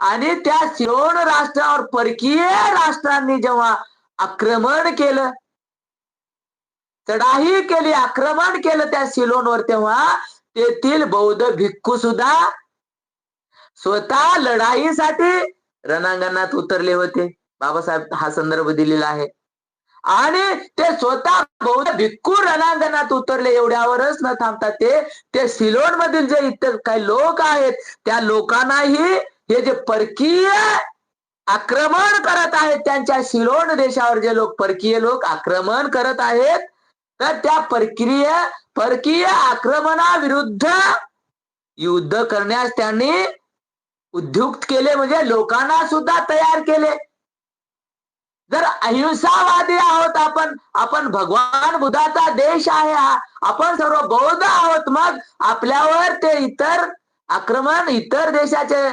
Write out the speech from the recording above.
आणि त्या सिलोन राष्ट्रावर परकीय राष्ट्रांनी जेव्हा आक्रमण केलं चढाई केली आक्रमण केलं त्या सिलोनवर तेव्हा तेथील बौद्ध भिक्खू सुद्धा स्वतः लढाईसाठी रणांगणात उतरले होते. बाबासाहेब हा संदर्भ दिलेला आहे. आणि ते स्वतः बौद्ध भिक्खू रणांगणात उतरले एवढ्यावरच न थांबता ते ते सिलोन मधील जे इतर काही लोक आहेत त्या लोकांनाही हे जे परकीय आक्रमण करत आहेत त्यांच्या शिलोण देशावर जे लोक परकीय लोक आक्रमण करत आहेत तर त्या परकीय परकीय आक्रमणाविरुद्ध युद्ध करण्यास त्यांनी उद्युक्त केले म्हणजे लोकांना सुद्धा तयार केले. जर अहिंसावादी आहोत आपण आपण भगवान बुद्धाचा देश आहे हा आपण सर्व बौद्ध आहोत मग आपल्यावर ते इतर आक्रमण इतर देशाचे